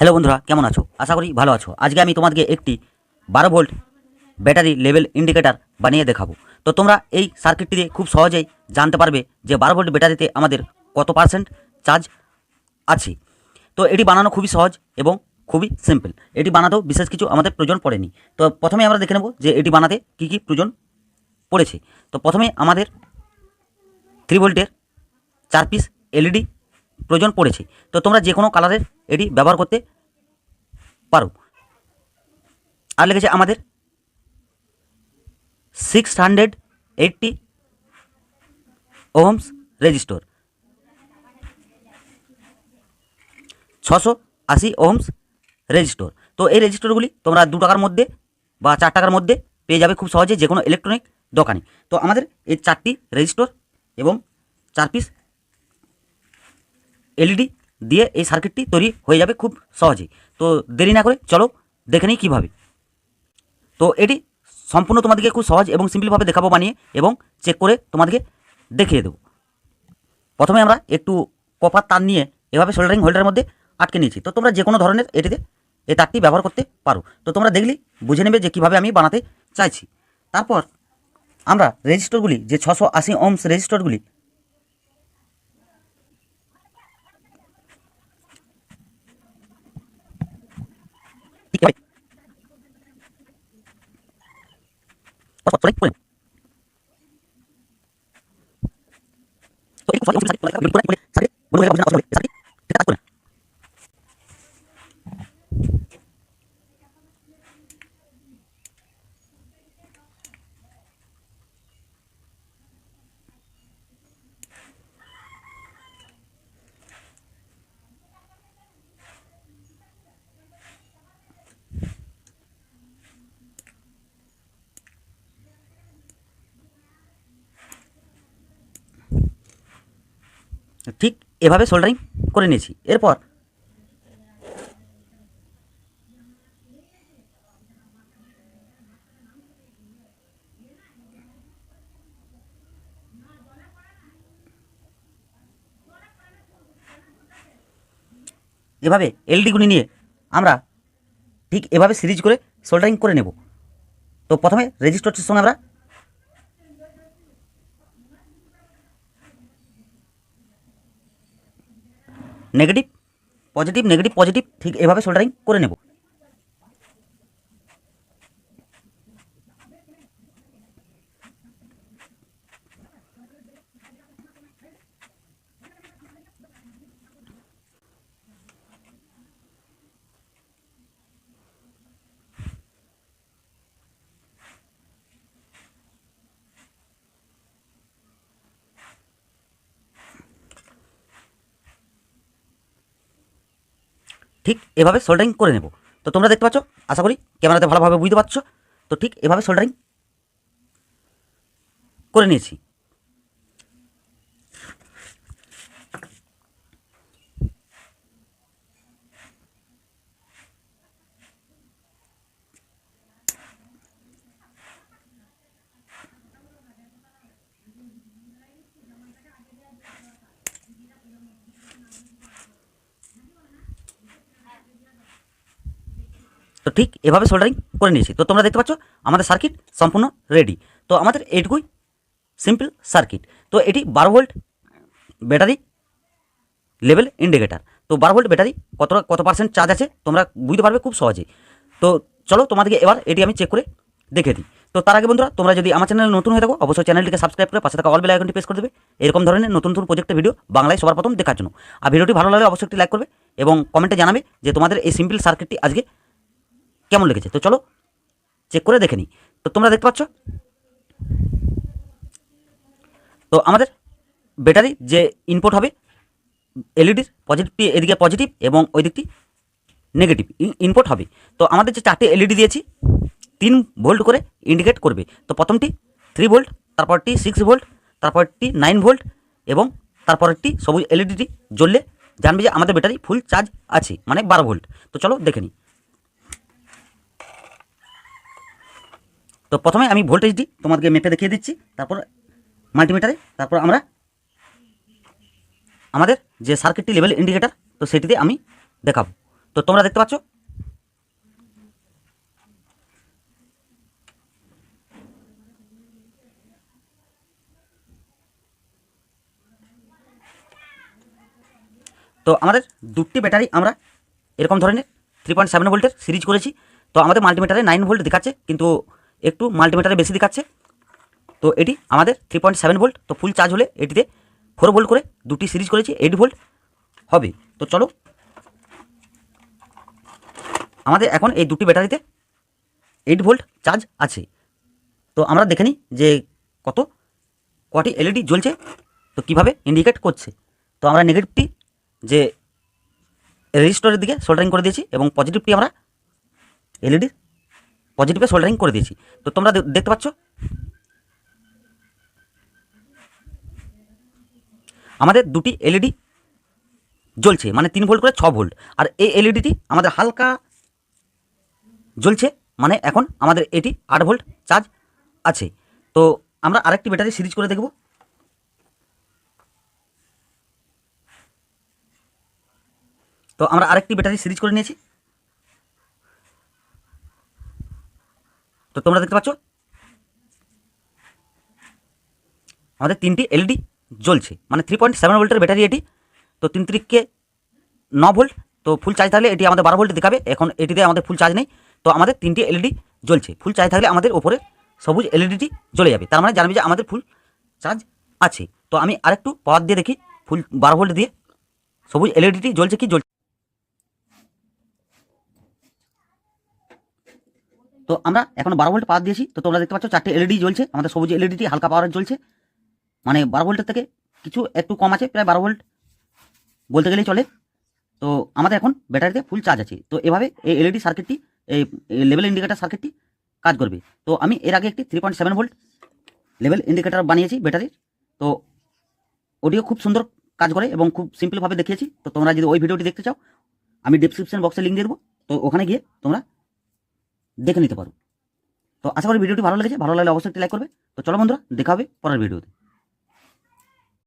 Hello বন্ধুরা, কেমন আছো? আশা করি ভালো আছো। আজকে আমি তোমাদেরকে একটি বারো ভোল্ট ব্যাটারি লেভেল ইন্ডিকেটর বানিয়ে দেখাবো। তো তোমরা এই সার্কিটটি দিয়ে খুব সহজেই জানতে পারবে যে বারো ভোল্ট ব্যাটারিতে আমাদের কত পার্সেন্ট চার্জ আছে। তো এটি বানানো খুবই সহজ এবং খুবই সিম্পল এটি বানাতেও বিশেষ কিছু আমাদের প্রয়োজন পড়েনি। তো প্রথমে আমরা দেখে নেব যে এটি বানাতে কী কী প্রয়োজন পড়েছে। তো প্রথমে আমাদের থ্রি ভোল্টের চার পিস এলইডি প্রয়োজন পড়েছে। তো তোমরা যে কোনো কালারের এটি ব্যবহার করতে পারো। আর লেগেছে আমাদের six hundred eighty ohms resistor ছশো আশি ওহমস রেজিস্টর তো এই রেজিস্টরগুলি তোমরা দু টাকার মধ্যে বা চার টাকার মধ্যে পেয়ে যাবে খুব সহজে যে কোনো ইলেকট্রনিক দোকানে। তো আমাদের এই চারটি রেজিস্টর এবং চার পিস এলইডি দিয়ে এই সার্কিটটি তৈরি হয়ে যাবে খুব সহজেই। তো দেরি না করে চলো দেখে নিই কীভাবে। তো এটি সম্পূর্ণ তোমাদেরকে খুব সহজ এবং সিম্পলভাবে দেখাবো বানিয়ে এবং চেক করে তোমাদেরকে দেখিয়ে দেবো। প্রথমে আমরা একটু কপার তার নিয়ে এভাবে সোল্ডারিং হোল্ডারের মধ্যে আটকে নিয়েছি। তো তোমরা যে কোনো ধরনের এটিতে এই তারটি ব্যবহার করতে পারো। তো তোমরা দেখলি বুঝে নেবে যে কীভাবে আমি বানাতে চাইছি। তারপর আমরা রেজিস্টরগুলি, যে ছশো আশি ওমস রেজিস্টরগুলি পরে পরে তো একটু সরি সারি করে করে করে সারি বলে বলে বলে সারি এটা কাজ করে ঠিক এভাবে সোল্ডারিং করে নিয়েছি। এরপর এভাবে এলডিগুলি নিয়ে আমরা ঠিক এভাবে সিরিজ করে সোল্ডারিং করে নেব। তো প্রথমে রেজিস্টারটির সঙ্গে আমরা নেগেটিভ পজিটিভ নেগেটিভ পজিটিভ ঠিক এভাবে শোল্ডারিং করে নেব। ঠিক এভাবে সোল্ডারিং করে নেব। তো তোমরা দেখতে পাচ্ছ, আশা করি ক্যামেরাতে ভালোভাবে বুঝতে পারছ। তো ঠিক এভাবে সোল্ডারিং করে নিয়েছি। তো ঠিক এভাবে সোল্ডারিং করে নিয়েছি। তো তোমরা দেখতে পাচ্ছ, আমাদের সার্কিট সম্পূর্ণ রেডি তো আমাদের এইটুকুই সিম্পল সার্কিট তো এটি বারো ভোল্ট ব্যাটারি লেভেল ইন্ডিকেটার তো বারো ভোল্ট ব্যাটারি কত কত পার্সেন্ট চার্জ আছে, তোমরা বুঝতে পারবে খুব সহজেই। তো চলো তোমাদেরকে এবার এটি আমি চেক করে দেখে দিই। তো তার আগে বন্ধুরা, তোমরা যদি আমার চ্যানেলে নতুন হয়ে থাকো, অবশ্যই চ্যানেলটিকে সাবস্ক্রাইব করে পাশে থাকা অল বেল আইকনটি প্রেস করে দেবে। এরকম ধরনের নতুন নতুন প্রজেক্টের ভিডিও বাংলায় সবার প্রথম দেখার জন্য। আর ভিডিওটি ভালো লাগলে অবশ্যই একটি লাইক করবে এবং কমেন্টে জানাবে যে তোমাদের এই সিম্পল সার্কিটটি আজকে কেমন লেগেছে? তো চলো চেক করে দেখে নিই। তো তোমরা দেখতে পাচ্ছ? তো আমাদের ব্যাটারি যে ইনপুট হবে এলইডির পজিটিভটি এদিকে পজিটিভ এবং ওই দিকটি নেগেটিভ ইনপুট হবে। তো আমাদের যে চারটি এলইডি দিয়েছি, তিন ভোল্ট করে ইন্ডিকেট করবে। তো প্রথমটি থ্রি ভোল্ট তারপরটি সিক্স ভোল্ট তারপরটি নাইন ভোল্ট এবং তারপরেরটি সবুজ এলইডিটি জ্বললে জানবে যে আমাদের ব্যাটারি ফুল চার্জ আছে মানে বারো ভোল্ট তো চলো দেখে নিই। তো প্রথমে আমি ভোল্টেজটি তোমাদেরকে মেপে দেখিয়ে দিচ্ছি, তারপর মাল্টিমিটারে তারপর আমরা আমাদের যে সার্কিটটি লেভেল ইন্ডিকেটার তো সেটিতে আমি দেখাবো। তো তোমরা দেখতে পাচ্ছ? তো আমাদের দুটি ব্যাটারি আমরা এরকম ধরনের থ্রি পয়েন্ট সেভেন ভোল্টের সিরিজ করেছি। তো আমাদের মাল্টিমিটারে নাইন ভোল্ট দেখাচ্ছে, কিন্তু একটু মাল্টিমিটারে বেশি দেখাচ্ছে। তো এটি আমাদের থ্রি পয়েন্ট সেভেন ভোল্ট তো ফুল চার্জ হলে এটিতে ফোর ভোল্ট করে দুটি সিরিজ করেছি এইট ভোল্ট হবে। তো চলো। আমাদের এখন এই দুটি ব্যাটারিতে এইট ভোল্ট চার্জ আছে। তো আমরা দেখে নিই যে কত, কটি এলইডি জ্বলছে, তো কীভাবে ইন্ডিকেট করছে। তো আমরা নেগেটিভটি যে রেজিস্টরের দিকে সোল্ডারিং করে দিয়েছি এবং পজিটিভটি আমরা এলইডি পজিটিভে সোল্ডারিং করে দিয়েছি। তো তোমরা দেখতে পাচ্ছ? আমাদের দুটি এলইডি জ্বলছে মানে তিন ভোল্ট করে ছ ভোল্ট। আর এই এলইডিটি আমাদের হালকা জ্বলছে মানে এখন আমাদের এটি আট ভোল্ট চার্জ আছে। তো আমরা আরেকটি ব্যাটারি সিরিজ করে দেখব। তো আমরা আরেকটি ব্যাটারি সিরিজ করে নিয়েছি। তো তোমরা দেখতে পাচ্ছ? আমাদের তিনটি এলইডি জ্বলছে। মানে থ্রি পয়েন্ট সেভেন ভোল্টের ব্যাটারি এটি। তো তিন তিরিককে ন ভোল্ট তো ফুল চার্জ থাকলে এটি আমাদের বারো ভোল্ট দেখাবে। এখন এটিতে আমাদের ফুল চার্জ নেই। তো আমাদের তিনটি এলইডি জ্বলছে। ফুল চার্জ থাকলে আমাদের ওপরে সবুজ এলইডিটি জ্বলে যাবে। তার মানে জানবে যে আমাদের ফুল চার্জ আছে। তো আমি আরেকটু পাওয়ার দিয়ে দেখি। ফুল বারো ভোল্ট দিয়ে সবুজ এলইডিটি জ্বলছে কি জ্বলছে তো আমরা এখন বারো ভোল্ট পাওয়ার দিয়েছি। তো তোমরা দেখতে পাচ্ছ চারটে এলইডি জ্বলছে। আমাদের সবুজ এলইডিটি হালকা পাওয়ারের জ্বলছে। মানে বারো ভোল্টের থেকে কিছু একটু কম আছে, প্রায় বারো ভোল্ট বলতে গেলেই চলে। তো আমাদের এখন ব্যাটারিতে ফুল চার্জ আছে। তো এভাবে এই এলইডি সার্কিটটি এই লেভেল ইন্ডিকেটার সার্কিটটি কাজ করবে। তো আমি এর আগে একটি three point seven volt level indicator বানিয়েছি ব্যাটারির। তো ওটিও খুব সুন্দর কাজ করে এবং খুব সিম্পলভাবে দেখিয়েছি। তো তোমরা যদি ওই ভিডিওটি দেখতে চাও, আমি ডিসক্রিপশন বক্সে লিঙ্ক দিয়ে দেবো। তো ওখানে গিয়ে তোমরা দেখে নিতে পারো। তো আশা করি ভিডিওটি ভালো লেগেছে, ভালো লাগলে অবশ্যই একটি লাইক করবে। তো চলো বন্ধুরা, দেখা হবে পরের ভিডিওতে।